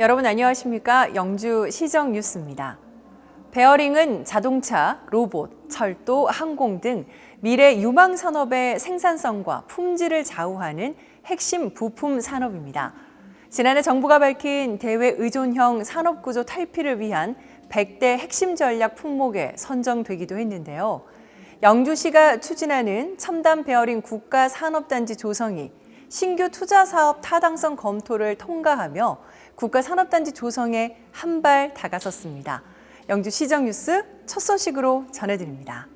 여러분 안녕하십니까? 영주 시정 뉴스입니다. 베어링은 자동차, 로봇, 철도, 항공 등 미래 유망 산업의 생산성과 품질을 좌우하는 핵심 부품 산업입니다. 지난해 정부가 밝힌 대외 의존형 산업 구조 탈피를 위한 100대 핵심 전략 품목에 선정되기도 했는데요. 영주시가 추진하는 첨단 베어링 국가 산업단지 조성이 신규 투자 사업 타당성 검토를 통과하며 국가 산업단지 조성에 한 발 다가섰습니다. 영주 시정 뉴스 첫 소식으로 전해드립니다.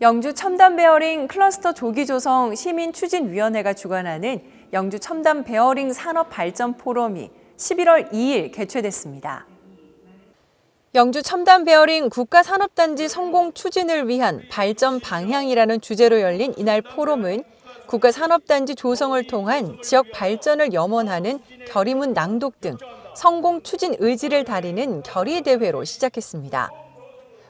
영주 첨단 베어링 클러스터 조기 조성 시민 추진 위원회가 주관하는 영주 첨단 베어링 산업 발전 포럼이 11월 2일 개최됐습니다. 영주 첨단 베어링 국가 산업단지 성공 추진을 위한 발전 방향이라는 주제로 열린 이날 포럼은 국가 산업단지 조성을 통한 지역 발전을 염원하는 결의문 낭독 등 성공 추진 의지를 다리는 결의 대회로 시작했습니다.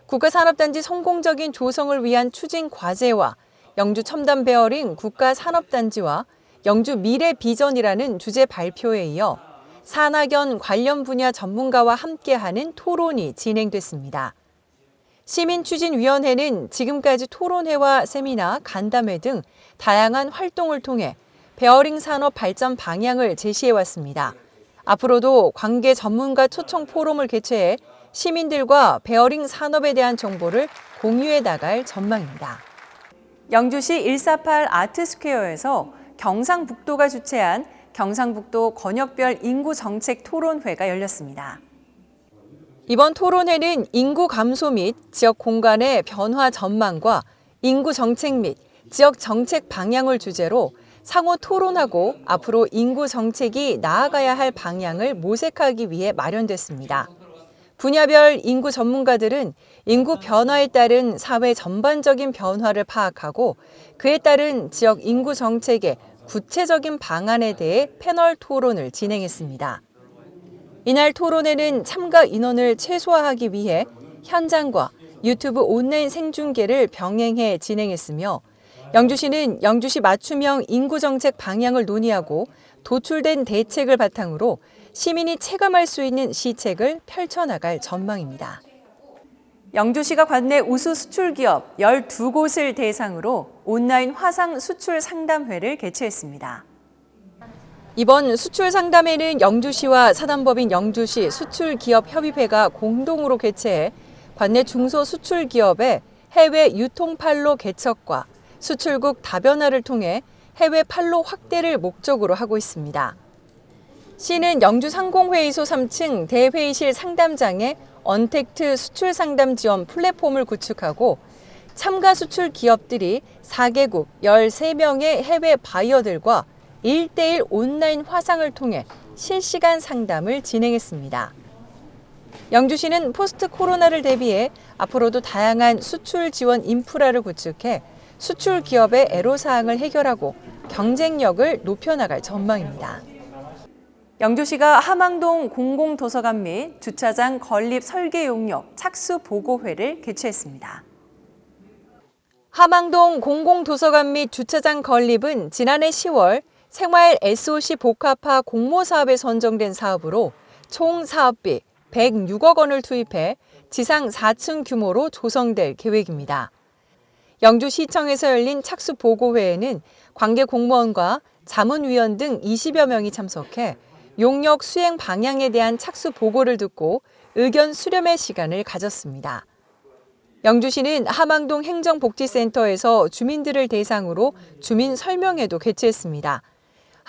국가 산업단지 성공적인 조성을 위한 추진 과제와 영주 첨단 베어링 국가 산업단지와 영주 미래 비전이라는 주제 발표에 이어 산학연 관련 분야 전문가와 함께하는 토론이 진행됐습니다. 시민추진위원회는 지금까지 토론회와 세미나, 간담회 등 다양한 활동을 통해 베어링 산업 발전 방향을 제시해왔습니다. 앞으로도 관계 전문가 초청 포럼을 개최해 시민들과 베어링 산업에 대한 정보를 공유해 나갈 전망입니다. 영주시 148 아트스퀘어에서 경상북도가 주최한 경상북도 권역별 인구 정책 토론회가 열렸습니다. 이번 토론회는 인구 감소 및 지역 공간의 변화 전망과 인구 정책 및 지역 정책 방향을 주제로 상호 토론하고 앞으로 인구 정책이 나아가야 할 방향을 모색하기 위해 마련됐습니다. 분야별 인구 전문가들은 인구 변화에 따른 사회 전반적인 변화를 파악하고 그에 따른 지역 인구 정책의 구체적인 방안에 대해 패널 토론을 진행했습니다. 이날 토론회는 참가 인원을 최소화하기 위해 현장과 유튜브 온라인 생중계를 병행해 진행했으며 영주시는 영주시 맞춤형 인구정책 방향을 논의하고 도출된 대책을 바탕으로 시민이 체감할 수 있는 시책을 펼쳐나갈 전망입니다. 영주시가 관내 우수 수출 기업 12곳을 대상으로 온라인 화상 수출 상담회를 개최했습니다. 이번 수출 상담회는 영주시와 사단법인 영주시 수출기업협의회가 공동으로 개최해 관내 중소 수출 기업의 해외 유통 판로 개척과 수출국 다변화를 통해 해외 판로 확대를 목적으로 하고 있습니다. 시는 영주 상공회의소 3층 대회의실 상담장에 언택트 수출 상담 지원 플랫폼을 구축하고 참가 수출 기업들이 4개국 13명의 해외 바이어들과 1대1 온라인 화상을 통해 실시간 상담을 진행했습니다. 영주시는 포스트 코로나를 대비해 앞으로도 다양한 수출 지원 인프라를 구축해 수출 기업의 애로사항을 해결하고 경쟁력을 높여나갈 전망입니다. 영주시가 함항동 공공도서관 및 주차장 건립 설계 용역 착수 보고회를 개최했습니다. 함항동 공공도서관 및 주차장 건립은 지난해 10월 생활 SOC 복합화 공모 사업에 선정된 사업으로 총 사업비 106억 원을 투입해 지상 4층 규모로 조성될 계획입니다. 영주시청에서 열린 착수 보고회에는 관계 공무원과 자문위원 등 20여 명이 참석해 용역 수행 방향에 대한 착수 보고를 듣고 의견 수렴의 시간을 가졌습니다. 영주시는 함항동 행정복지센터에서 주민들을 대상으로 주민 설명회도 개최했습니다.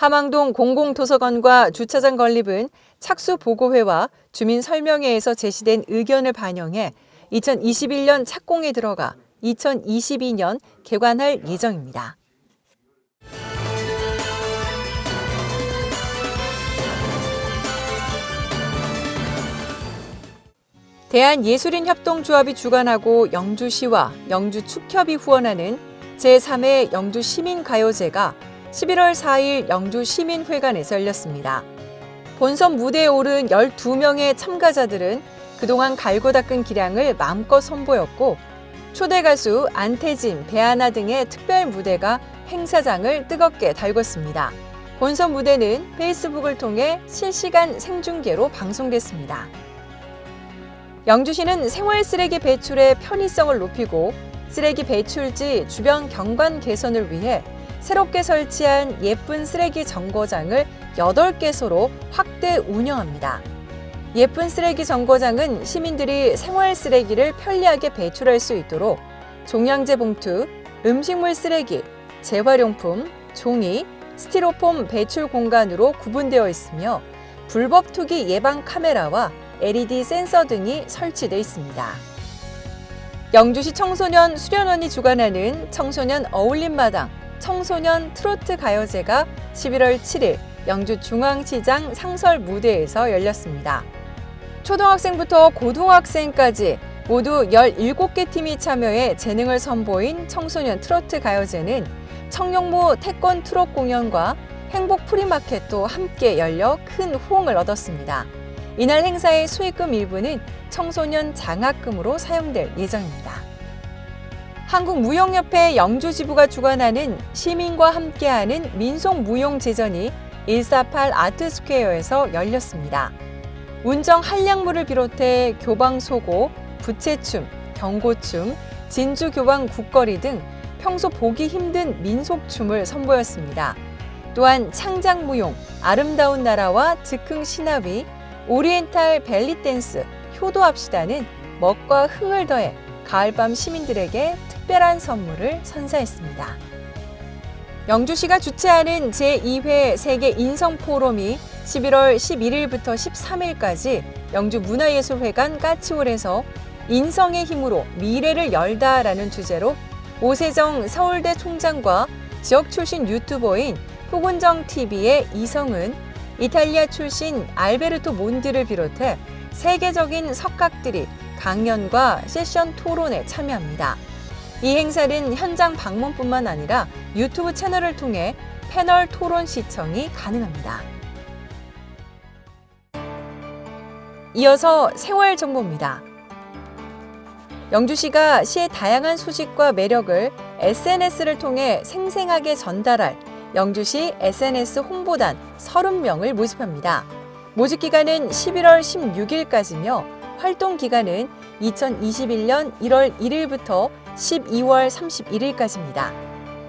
함항동 공공도서관과 주차장 건립은 착수 보고회와 주민 설명회에서 제시된 의견을 반영해 2021년 착공에 들어가 2022년 개관할 예정입니다. 대한예술인협동조합이 주관하고 영주시와 영주축협이 후원하는 제3회 영주시민가요제가 11월 4일 영주시민회관에서 열렸습니다. 본선 무대에 오른 12명의 참가자들은 그동안 갈고 닦은 기량을 마음껏 선보였고 초대 가수 안태진, 배아나 등의 특별 무대가 행사장을 뜨겁게 달궜습니다. 본선 무대는 페이스북을 통해 실시간 생중계로 방송됐습니다. 영주시는 생활 쓰레기 배출의 편의성을 높이고 쓰레기 배출지 주변 경관 개선을 위해 새롭게 설치한 예쁜 쓰레기 정거장을 8개소로 확대 운영합니다. 예쁜 쓰레기 정거장은 시민들이 생활 쓰레기를 편리하게 배출할 수 있도록 종량제 봉투, 음식물 쓰레기, 재활용품, 종이, 스티로폼 배출 공간으로 구분되어 있으며 불법 투기 예방 카메라와 LED 센서 등이 설치되어 있습니다. 영주시 청소년 수련원이 주관하는 청소년 어울림마당 청소년 트로트 가요제가 11월 7일 영주 중앙시장 상설 무대에서 열렸습니다. 초등학생부터 고등학생까지 모두 17개 팀이 참여해 재능을 선보인 청소년 트로트 가요제는 청룡모 태권 트롯 공연과 행복 프리마켓도 함께 열려 큰 호응을 얻었습니다. 이날 행사의 수익금 일부는 청소년 장학금으로 사용될 예정입니다. 한국무용협회 영주지부가 주관하는 시민과 함께하는 민속무용제전이 148 아트스퀘어에서 열렸습니다. 운정 한량무를 비롯해 교방소고, 부채춤, 경고춤, 진주교방 국거리 등 평소 보기 힘든 민속춤을 선보였습니다. 또한 창작무용, 아름다운 나라와 즉흥 신화위, 오리엔탈 벨리댄스, 효도합시다는 멋과 흥을 더해 가을밤 시민들에게 특별한 선물을 선사했습니다. 영주시가 주최하는 제2회 세계 인성 포럼이 11월 11일부터 13일까지 영주 문화예술회관 까치홀에서 인성의 힘으로 미래를 열다라는 주제로 오세정 서울대 총장과 지역 출신 유튜버인 후군정 TV의 이성은 이탈리아 출신 알베르토 몬디를 비롯해 세계적인 석각들이 강연과 세션 토론에 참여합니다. 이 행사는 현장 방문뿐만 아니라 유튜브 채널을 통해 패널 토론 시청이 가능합니다. 이어서 생활 정보입니다. 영주시가 시의 다양한 소식과 매력을 SNS를 통해 생생하게 전달할 영주시 SNS 홍보단 30명을 모집합니다. 모집 기간은 11월 16일까지며 활동 기간은 2021년 1월 1일부터 12월 31일까지입니다.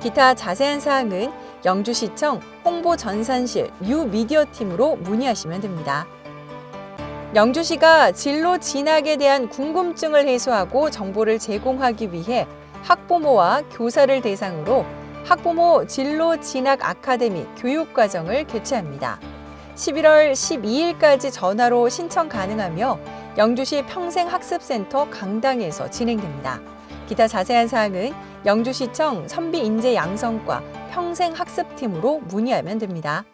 기타 자세한 사항은 영주시청 홍보전산실 뉴미디어 팀으로 문의하시면 됩니다. 영주시가 진로 진학에 대한 궁금증을 해소하고 정보를 제공하기 위해 학부모와 교사를 대상으로 학부모 진로 진학 아카데미 교육과정을 개최합니다. 11월 12일까지 전화로 신청 가능하며 영주시 평생학습센터 강당에서 진행됩니다. 기타 자세한 사항은 영주시청 선비인재양성과 평생학습팀으로 문의하면 됩니다.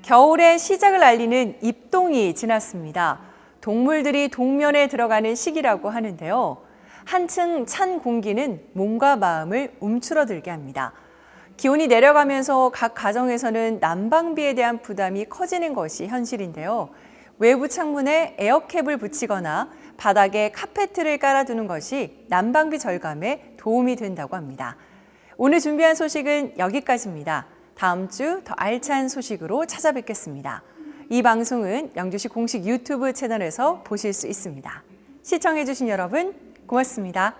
겨울의 시작을 알리는 입동이 지났습니다. 동물들이 동면에 들어가는 시기라고 하는데요. 한층 찬 공기는 몸과 마음을 움츠러들게 합니다. 기온이 내려가면서 각 가정에서는 난방비에 대한 부담이 커지는 것이 현실인데요. 외부 창문에 에어캡을 붙이거나 바닥에 카페트를 깔아두는 것이 난방비 절감에 도움이 된다고 합니다. 오늘 준비한 소식은 여기까지입니다. 다음 주 더 알찬 소식으로 찾아뵙겠습니다. 이 방송은 영주시 공식 유튜브 채널에서 보실 수 있습니다. 시청해주신 여러분 고맙습니다.